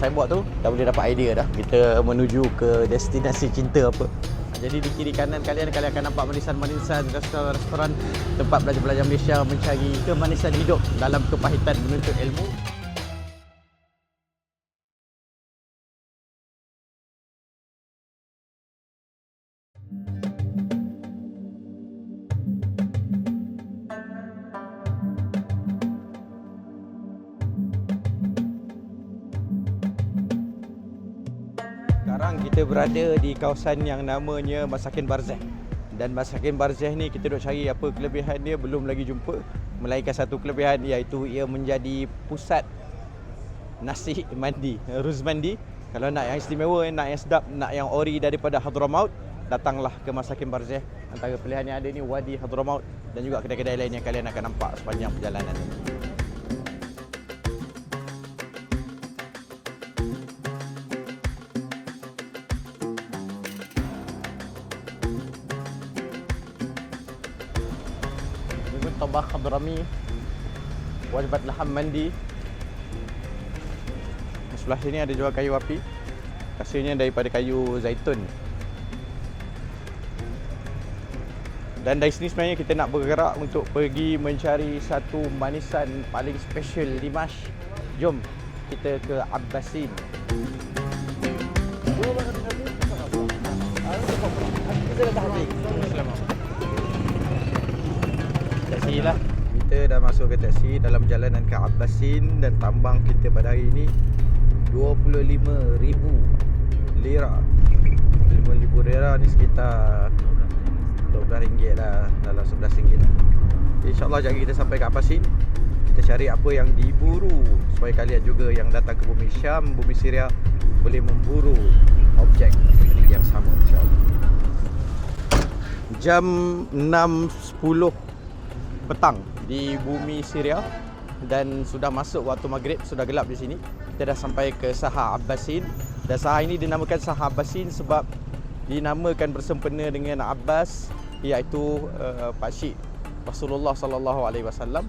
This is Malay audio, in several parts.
signboard tu dah boleh dapat idea dah kita menuju ke destinasi cinta apa. Jadi di kiri kanan kalian kalian akan nampak manisan-manisan restoran-restoran tempat belajar-belajar Malaysia mencari kemanisan hidup dalam kepahitan menuntut ilmu. Berada di kawasan yang namanya Masakin Barzeh. Dan Masakin Barzeh ni kita duk cari apa kelebihan dia belum lagi jumpa. Melainkan satu kelebihan iaitu ia menjadi pusat nasi mandi, ruz mandi. Kalau nak yang istimewa, nak yang sedap, nak yang ori daripada Hadramaut, datanglah ke Masakin Barzeh. Antara pilihan yang ada ni Wadi Hadramaut dan juga kedai-kedai lain yang kalian akan nampak sepanjang perjalanan ini. Hadrami Wajibat Laham Mandi. Di Sebelah sini ada jual kayu api. Hasilnya daripada kayu zaitun. Dan dari sini sebenarnya kita nak bergerak untuk pergi mencari satu manisan paling special di Mash. Jom kita ke Abbasin Dah masuk ke taksi dalam perjalanan ke Abbasin Dan tambang kita pada hari ini RM25,000 lira. RM25,000 lira ni sekitar RM12 lah Dalam RM11 lah. InsyaAllah jari kita sampai ke Abbasin. Kita cari apa yang diburu Supaya kalian juga yang datang ke bumi Syam Bumi Syria Boleh memburu objek yang sama insyaAllah. Jam 6.10 petang di bumi Syria dan sudah masuk waktu maghrib sudah gelap di sini. Kita dah sampai ke Saha Abbasin. Dan Saha ini dinamakan Saha Abbasin sebab dinamakan bersempena dengan Abbas iaitu uh, Pak Syik Rasulullah sallallahu alaihi wasallam.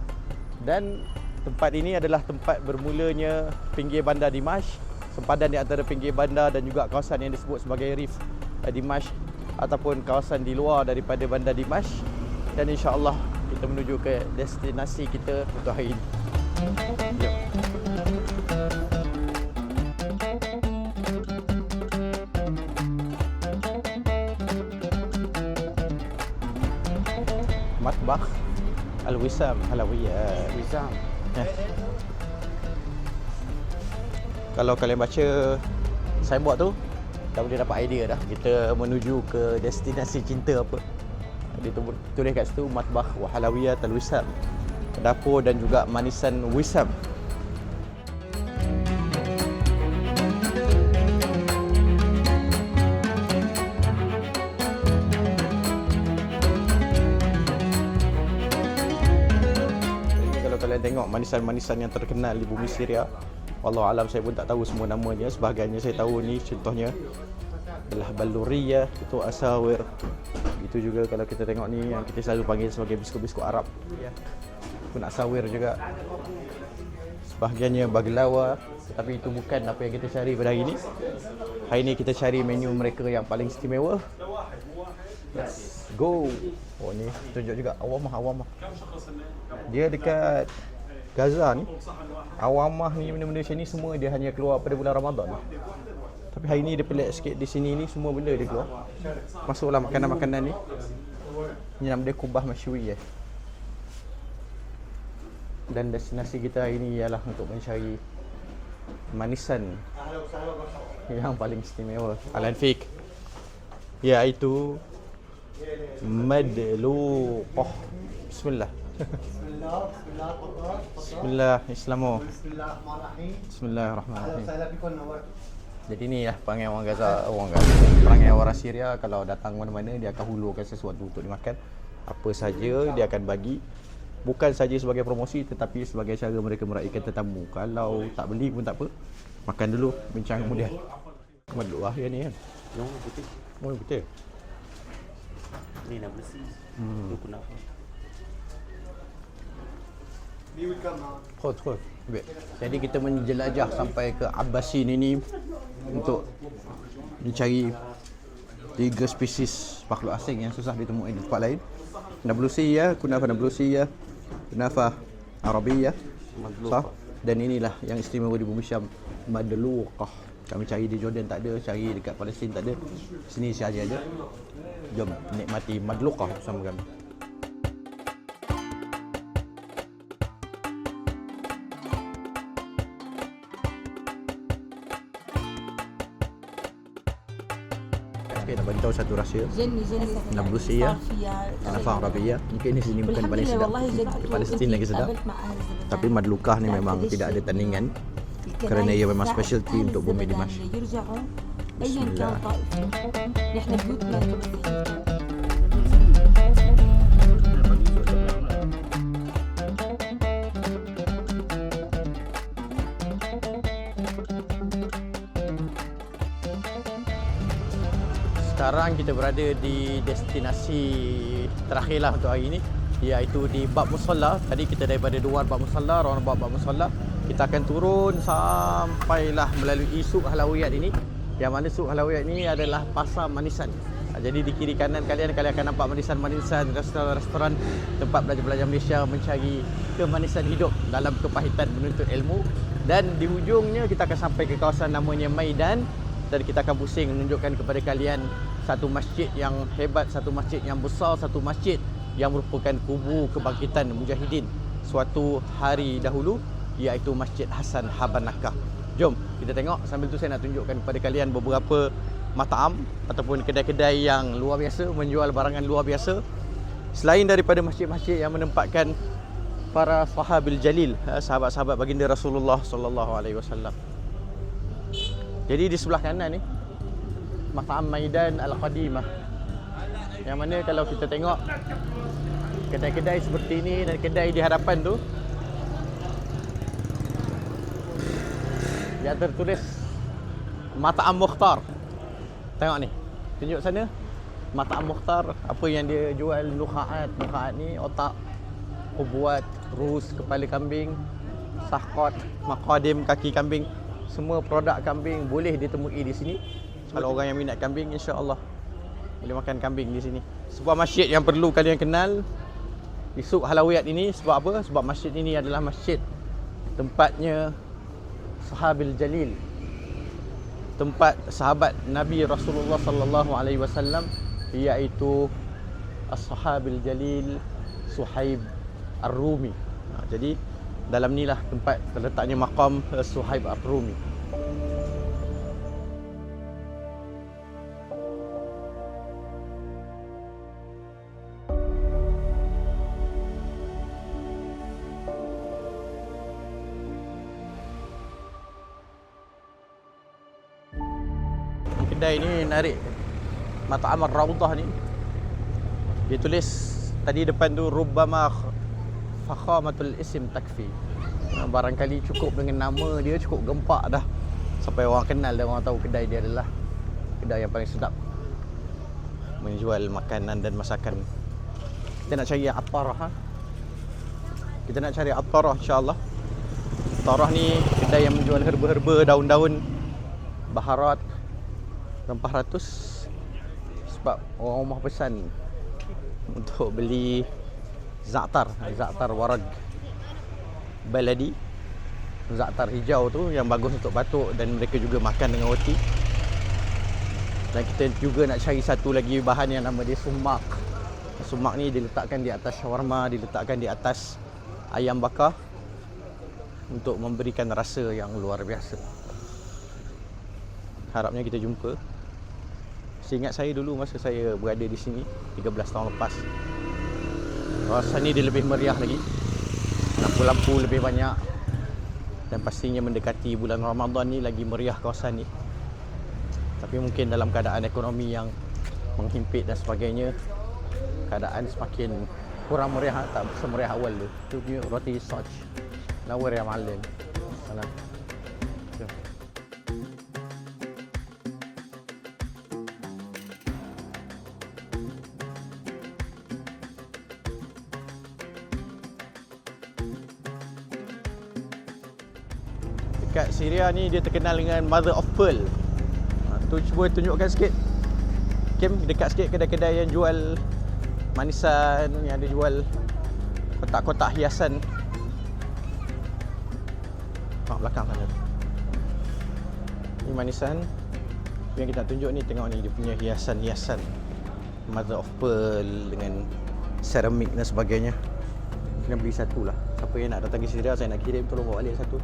Dan tempat ini adalah tempat bermulanya pinggir bandar Dimash sempadan di antara pinggir bandar dan juga kawasan yang disebut sebagai Reef uh, Dimash ataupun kawasan di luar daripada bandar Dimash. Dan insya-Allah kita menuju ke destinasi kita untuk hari ini. Jom. Matbakh Al-Wisam Halawiyah Wisam. Eh. Kalau kalian baca signboard tu dah boleh dapat idea dah kita menuju ke destinasi cinta apa. Dia tu- tulis kat situ Matbakh Wahalawiyah Al-Wisam. Dapur dan juga manisan Wisam. Tengok manisan-manisan yang terkenal di bumi Syria Wallah alam saya pun tak tahu semua namanya Sebahagiannya saya tahu ni contohnya adalah Baluriyah, itu Asawir Itu juga kalau kita tengok ni yang kita selalu panggil sebagai biskut-biskut Arab. Pun Asawir juga. Sebahagiannya Baglawa Tapi itu bukan apa yang kita cari pada hari ini. Hari ini kita cari menu mereka yang paling istimewa. Let's go. Oh ni tunjuk juga. Awamah Awamah. Dia dekat Gaza ni. Awamah ni benda-benda macam ni semua dia hanya keluar pada bulan Ramadan Tapi hari ni dia pelik sikit. Di sini ni semua benda dia keluar. Masuklah makanan-makanan ni. Ni nama dia Kubah Masyui eh. Dan destinasi kita hari ni ialah untuk mencari manisan yang paling istimewa. Alan Fik Iaitu Madluqah. Bismillah. Bismillah, Bismillah. Bismillah Islamu Bismillahirrahmanirrahim. Ahlan Bismillahirrahmanirrahim Jadi ni lah perangai orang Gaza, orang Gaza. Perangai orang Syria kalau datang mana-mana dia akan hulurkan sesuatu untuk dimakan. Apa saja dia akan bagi. Bukan saja sebagai promosi tetapi sebagai cara mereka meraihkan tetamu. Kalau tak beli pun tak apa. Makan dulu, bincang kemudian. Kemana dulu ah ni kan? No, putih. Oh betul. Ni nak bersih. Hmm. Ni kenapa? We Khod, khod. Baik. Jadi kita menjelajah sampai ke Abbasin ini untuk mencari tiga spesies makhluk asing yang susah ditemui di tempat lain. Nablusiyah, kunafa nablusiyah, kunafa arabiyah. Sah? Dan inilah yang istimewa di bumi Syam, madluqah. Kami cari di Jordan tak ada, cari dekat Palestin tak ada. Sini saja ada. Jom nikmati madluqah bersama kami. satu rahsia. Dalam Rusia Al-Afang Mungkin di sini bukan paling sedap. Di Palestin lagi sedap. Tapi Madlukah ni memang tidak ada tandingan. Kerana ia memang specialty untuk bumi Dimash. Bismillah. Sekarang kita berada di destinasi terakhir lah untuk hari ini iaitu di Bab Musalla. Tadi kita daripada luar Bab Musalla, roundabout Bab Musalla. Kita akan turun sampailah melalui Suq Halawiyat ini. Yang mana Suq Halawiyat ini adalah pasar manisan. Ha, Jadi di kiri kanan kalian kalian akan nampak manisan-manisan, restoran-restoran tempat belajar-belajar Malaysia mencari kemanisan hidup dalam kepahitan menuntut ilmu. Dan di hujungnya kita akan sampai ke kawasan namanya Maidan dan kita akan pusing menunjukkan kepada kalian satu masjid yang hebat, satu masjid yang besar, satu masjid yang merupakan kubu kebangkitan mujahidin suatu hari dahulu iaitu Masjid Hasan Habanakah. Jom kita tengok sambil tu saya nak tunjukkan kepada kalian beberapa mataam ataupun kedai-kedai yang luar biasa menjual barangan luar biasa selain daripada masjid-masjid yang menempatkan para sahabil jalil ha, sahabat-sahabat baginda Rasulullah sallallahu alaihi wasallam. Jadi di sebelah kanan ni Maqam Maidan Al-Qadimah. Yang mana kalau kita tengok kedai-kedai seperti ini dan kedai di hadapan tu yang tertulis Mata'am Mukhtar. Tengok ni. Tunjuk sana. Mata'am Mukhtar apa yang dia jual nukhaat. Nukhaat ni otak ubuat, rus, kepala kambing, sahkot, maqadim, kaki kambing. Semua produk kambing boleh ditemui di sini. Kalau orang yang minat kambing insya-Allah boleh makan kambing di sini. Sebuah masjid yang perlu kalian kenal di Suq Halawiyat ini sebab apa? Sebab masjid ini adalah masjid tempatnya Sahabil Jalil. Tempat sahabat Nabi Rasulullah sallallahu alaihi wasallam iaitu As-Sahabil Jalil Suhaib Ar-Rumi. Ha, jadi dalam inilah tempat terletaknya maqam eh, Suhaib Ar-Rumi. Kedai ni narik Mata'am Ar-Rawdah ni. Dia tulis tadi depan tu rubbama fakhamatul isim takfi. Barangkali cukup dengan nama dia cukup gempak dah sampai orang kenal dan orang tahu kedai dia adalah kedai yang paling sedap menjual makanan dan masakan. Kita nak cari yang Attarah ha. Kita nak cari Attarah insya-Allah. Attarah ni kedai yang menjual herba-herba, daun-daun, baharat, rempah ratus sebab orang rumah pesan untuk beli za'atar, za'atar warag baladi. Za'atar hijau tu yang bagus untuk batuk dan mereka juga makan dengan roti. Dan kita juga nak cari satu lagi bahan yang nama dia sumak. Sumak ni diletakkan di atas shawarma, diletakkan di atas ayam bakar untuk memberikan rasa yang luar biasa. Harapnya kita jumpa. Seingat saya dulu masa saya berada di sini 13 tahun lepas Kawasan ni dia lebih meriah lagi. Lampu-lampu lebih banyak Dan pastinya mendekati bulan Ramadan ni lagi meriah kawasan ni. Tapi mungkin dalam keadaan ekonomi yang menghimpit dan sebagainya Keadaan semakin kurang meriah tak semeriah awal tu. Itu punya roti soj Nawar ya ma'alim Salam. Syria ni dia terkenal dengan Mother of Pearl. Ha, tu cuba tunjukkan sikit. Kim dekat sikit kedai-kedai yang jual manisan, yang ada jual kotak-kotak hiasan. Kat belakang sana. Ni manisan. Yang kita tunjuk ni tengok ni dia punya hiasan-hiasan. Mother of Pearl dengan ceramik dan sebagainya. Kena beli satu lah. Siapa yang nak datang ke Syria saya nak kirim tolong bawa balik satu.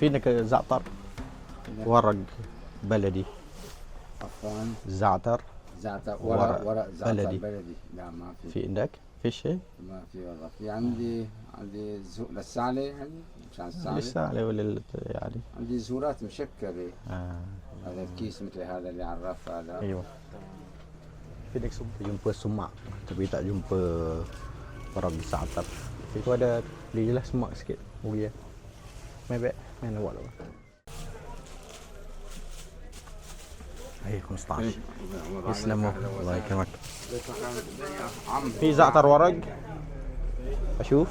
فينك زعتر ورق بلدي عفوا زعتر زعتر ورق ورق ورق زعتر بلدي. بلدي. لا ما في في عندك في شيء ما في والله في عندي عندي زو... للسعلة يعني مشان السعلة لسه عليه ولا ال- يعني عندي زورات مشكلة آه. هذا الكيس مثل هذا اللي على الرف هذا Ayuh. Felix jumpa sumak tapi tak jumpa orang bisa atap. Itu ada beli je lah semak sikit. Rugi ya. Main back. Awak lah. Ayuh 15. يسلموا الله يكرمك. في زعتر ورق؟ أشوف.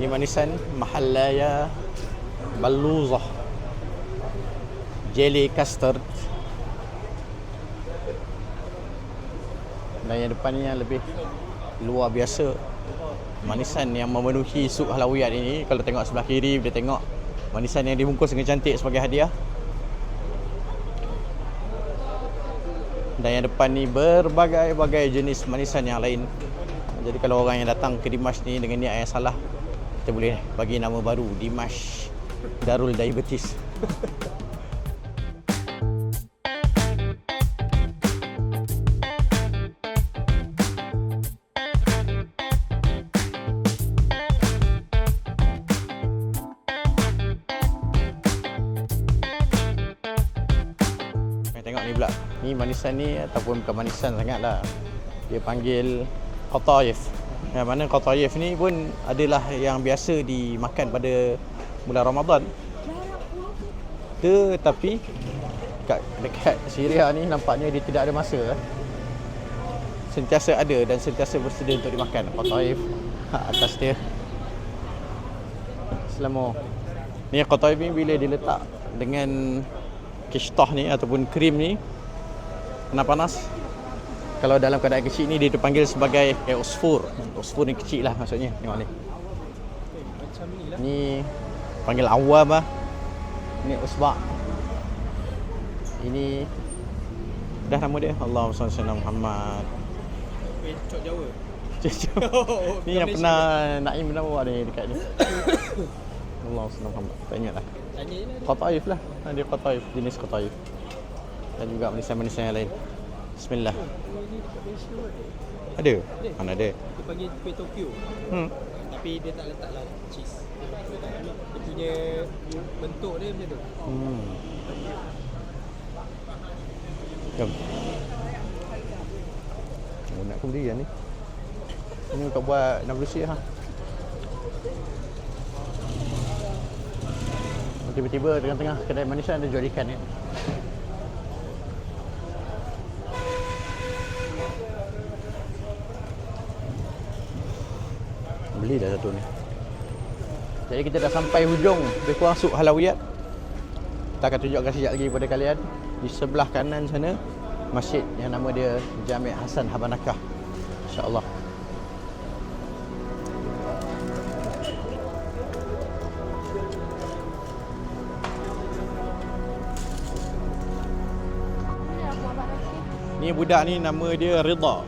Ni manisan Mahallaya Baluzah. Jelly custard. Dan yang depan ni yang lebih luar biasa. Manisan yang memenuhi sup halawiyat ini Kalau tengok sebelah kiri dia tengok Manisan yang dibungkus dengan cantik sebagai hadiah. Dan yang depan ni berbagai-bagai jenis manisan yang lain Jadi kalau orang yang datang ke Dimash ni dengan niat yang salah Kita boleh bagi nama baru Dimash Darul Diabetes tengok ni pula. Ni manisan ni ataupun bukan manisan sangat lah. Dia panggil Qataif. Yang mana Qataif ni pun adalah yang biasa dimakan pada bulan Ramadan. Tetapi kat dekat Syria ni nampaknya dia tidak ada masa. eh. Sentiasa ada dan sentiasa bersedia untuk dimakan. Qataif atas dia. Selama ni Qataif ni bila diletak dengan kishtah ni ataupun krim ni kena panas kalau dalam keadaan kecil ni dia dipanggil sebagai eh, usfur ni kecil lah maksudnya tengok ni. Ni panggil awam lah. Ni usbak ini dah nama dia? Salli ala Muhammad Cok Jawa. ni yang pernah Naim pernah bawa ni dekat ni. Salli ala Muhammad tak ingat lah lah. Qataif lah. Ha, dia Qataif, jenis Qataif. Dan juga manisan-manisan yang lain. Bismillah. Ada? Mana ada? Dia panggil kuih Tokyo. Hmm. Tapi dia tak letak lah cheese. Dia punya bentuk dia macam tu. Hmm. Jom. Oh, nak kemudian ni. Ini untuk buat 60 siap ha. Tiba-tiba tengah-tengah kedai manisan ada jual ikan ni. Beli dah satu ni. Jadi kita dah sampai hujung lebih kurang sup halawiyat. Kita akan tunjukkan sekejap lagi kepada kalian di sebelah kanan sana masjid yang nama dia Jami' Hasan Habanakah. Insya-Allah. Ni budak ni nama dia Rida.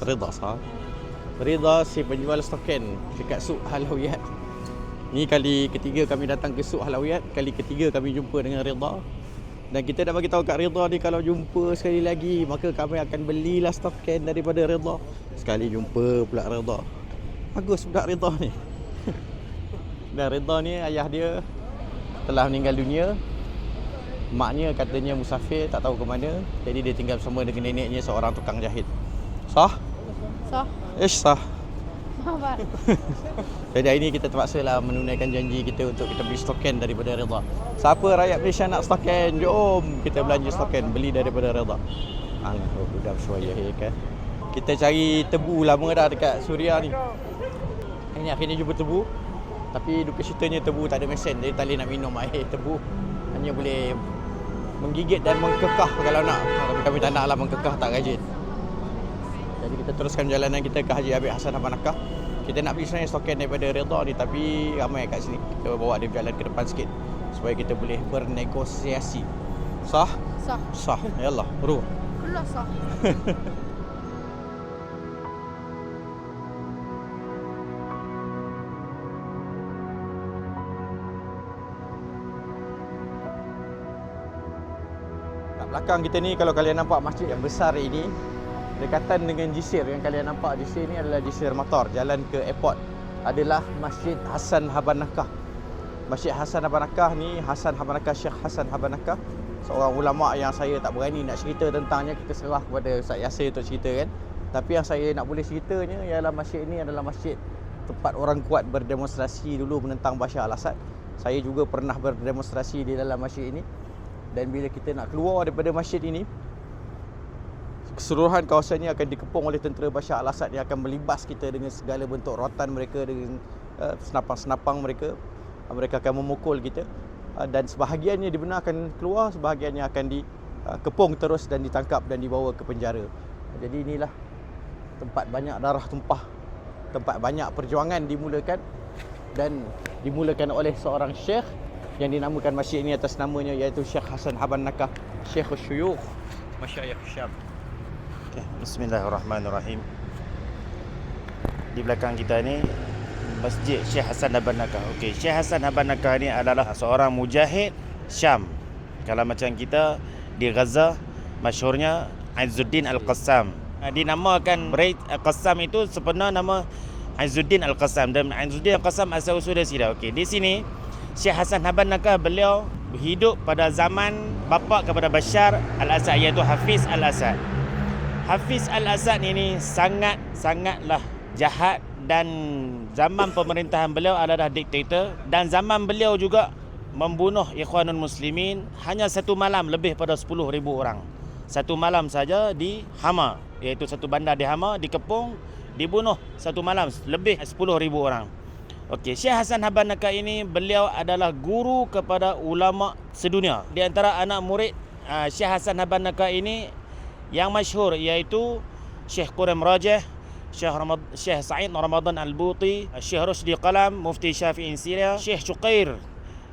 Rida sah. Rida si penjual stoken dekat Suk Halawiyat. Ni kali ketiga kami datang ke Suk Halawiyat, kali ketiga kami jumpa dengan Rida. Dan kita dah bagi tahu kat Rida ni kalau jumpa sekali lagi maka kami akan belilah stoken daripada Rida. Sekali jumpa pula Rida. Bagus budak Rida ni. Dan Reza ni ayah dia telah meninggal dunia. Maknya katanya musafir tak tahu ke mana. Jadi dia tinggal bersama dengan neneknya seorang tukang jahit. Sah? Sah. Ish sah. Jadi hari ni kita terpaksa lah menunaikan janji kita untuk kita beli stoken daripada Reza. Siapa rakyat Malaysia nak stoken? Jom kita belanja stoken beli daripada Reza. Ang oh, budak suaya ya kan. Kita cari tebu lama dah dekat Suria ni. Ini akhirnya jumpa tebu. Tapi duka ceritanya tebu tak ada mesin. Jadi tak boleh nak minum air tebu. Hanya boleh menggigit dan mengkekah kalau nak. Tapi kami tak nak lah mengkekah tak rajin. Jadi kita teruskan perjalanan kita ke Haji Abid Hassan Habanakah. Kita nak pergi sebenarnya stoken daripada Redha ni tapi ramai kat sini. Kita bawa dia berjalan ke depan sikit supaya kita boleh bernegosiasi. Sah? Sah. Sah. Yalah, ruh. Keluar sah. Belakang kita ni kalau kalian nampak masjid yang besar ini Dekatan dengan Jisir yang kalian nampak Jisir ni adalah Jisir Motor. Jalan ke airport adalah Masjid Hasan Habanakah. Masjid Hasan Habanakah ni Hasan Habanakah Syekh Hasan Habanakah Seorang ulama yang saya tak berani nak cerita tentangnya. Kita serah kepada Ustaz Yasir untuk cerita kan. Tapi yang saya nak boleh ceritanya Ialah masjid ni adalah masjid Tempat orang kuat berdemonstrasi dulu menentang Bashar al-Assad. Saya juga pernah berdemonstrasi di dalam masjid ini. Dan bila kita nak keluar daripada masjid ini keseluruhan kawasan ini akan dikepung oleh tentera Bashar al-Assad yang akan melibas kita dengan segala bentuk rotan mereka dengan uh, senapang-senapang mereka. Uh, mereka akan memukul kita. Uh, dan sebahagiannya dibenarkan keluar sebahagiannya akan dikepung terus dan ditangkap dan dibawa ke penjara. Jadi inilah tempat banyak darah tumpah tempat banyak perjuangan dimulakan dan dimulakan oleh seorang syekh yang dinamakan masjid ini atas namanya iaitu Syekh Hasan Haban Nakah Syekh Syuyukh. Masyayikh Syam Okay, Bismillahirrahmanirrahim. Di belakang kita ni Masjid Syekh Hasan Habanakah. Okey, Syekh Hasan Habanakah ni adalah seorang mujahid Syam. Kalau macam kita di Gaza masyhurnya Izzuddin Al-Qassam. Dinamakan Raid Al-Qassam itu sebenar nama Izzuddin Al-Qassam dan Izzuddin Al-Qassam asal usul dia sini. Okey, di sini Syekh Hasan Habanakah beliau hidup pada zaman bapa kepada Bashar Al-Assad iaitu Hafiz Al-Assad. Hafiz Al-Assad ini sangat sangatlah jahat dan zaman pemerintahan beliau adalah diktator dan zaman beliau juga membunuh ikhwanul muslimin hanya satu malam lebih pada 10,000 orang. Satu malam saja di Hama iaitu satu bandar di Hama dikepung dibunuh satu malam lebih 10,000 orang. Okey, Syekh Hasan Habanaka ini beliau adalah guru kepada ulama sedunia. Di antara anak murid uh, Syekh Hasan Habanaka ini yang masyhur iaitu Syekh Quram Rajah, Syekh Ramad Syekh Said Ramadan Al-Buti, Syekh Rusdi Qalam, Mufti Syafi'in Syria, Syekh Syuqair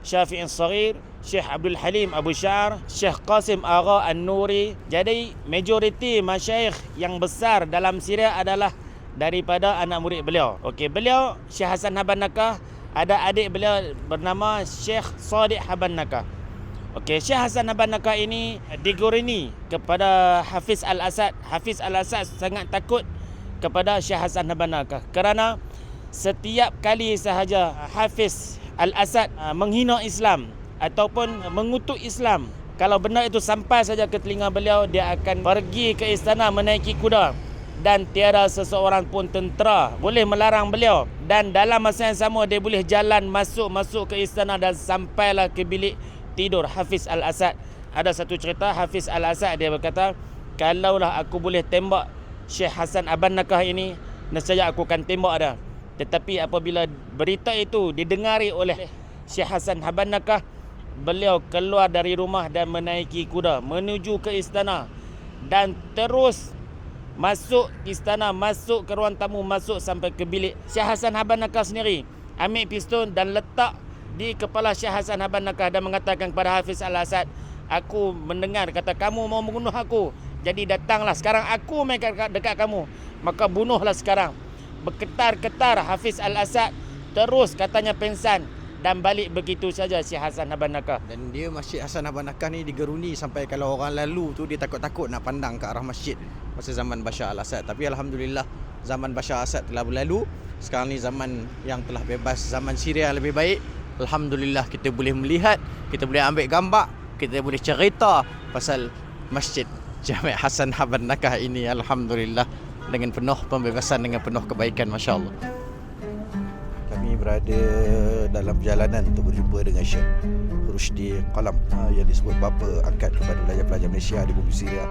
Syafi'in Saghir, Syekh Abdul Halim Abu Syar, Syekh Qasim Agha An-Nuri. Jadi majoriti masyayikh yang besar dalam Syria adalah daripada anak murid beliau. Okey, beliau Syekh Hasan Habanakah ada adik beliau bernama Syekh Sadiq Habanakah. Okey, Syekh Hasan Habanakah ini diguruni kepada Hafiz Al-Assad. Hafiz Al-Assad sangat takut kepada Syekh Hasan Habanakah kerana setiap kali sahaja Hafiz Al-Assad uh, menghina Islam ataupun mengutuk Islam, kalau benda itu sampai saja ke telinga beliau, dia akan pergi ke istana menaiki kuda dan tiada seseorang pun tentera boleh melarang beliau dan dalam masa yang sama dia boleh jalan masuk-masuk ke istana dan sampailah ke bilik tidur Hafiz Al-Assad. Ada satu cerita Hafiz Al-Assad dia berkata, "Kalaulah aku boleh tembak Syekh Hasan Aban Nakah ini, nescaya aku akan tembak dia." Tetapi apabila berita itu didengari oleh Syekh Hasan Haban Nakah, beliau keluar dari rumah dan menaiki kuda menuju ke istana dan terus masuk istana, masuk ke ruang tamu, masuk sampai ke bilik Syekh Hasan Haban Nakah sendiri. Ambil pistol dan letak di kepala Syekh Hasan Haban Nakah dan mengatakan kepada Hafiz Al-Assad, aku mendengar kata kamu mau membunuh aku. Jadi datanglah sekarang aku main dekat, dekat kamu. Maka bunuhlah sekarang. Berketar-ketar Hafiz Al-Assad terus katanya pensan dan balik begitu saja Syekh Hasan Haban Nakah. dan dia Masjid Hasan Habanakah ni digeruni sampai kalau orang lalu tu dia takut-takut nak pandang ke arah masjid masa zaman Bashar al-Assad tapi alhamdulillah zaman Bashar al-Assad telah berlalu sekarang ni zaman yang telah bebas zaman Syria lebih baik Alhamdulillah kita boleh melihat kita boleh ambil gambar kita boleh cerita pasal masjid Jami' Hasan Haban Nakah ini. Alhamdulillah dengan penuh pembebasan dengan penuh kebaikan Masya Allah Kami berada dalam perjalanan untuk berjumpa dengan Syekh Rushdi Qalam ah, yang disebut bapa angkat kepada pelajar-pelajar Malaysia di bumi Syria.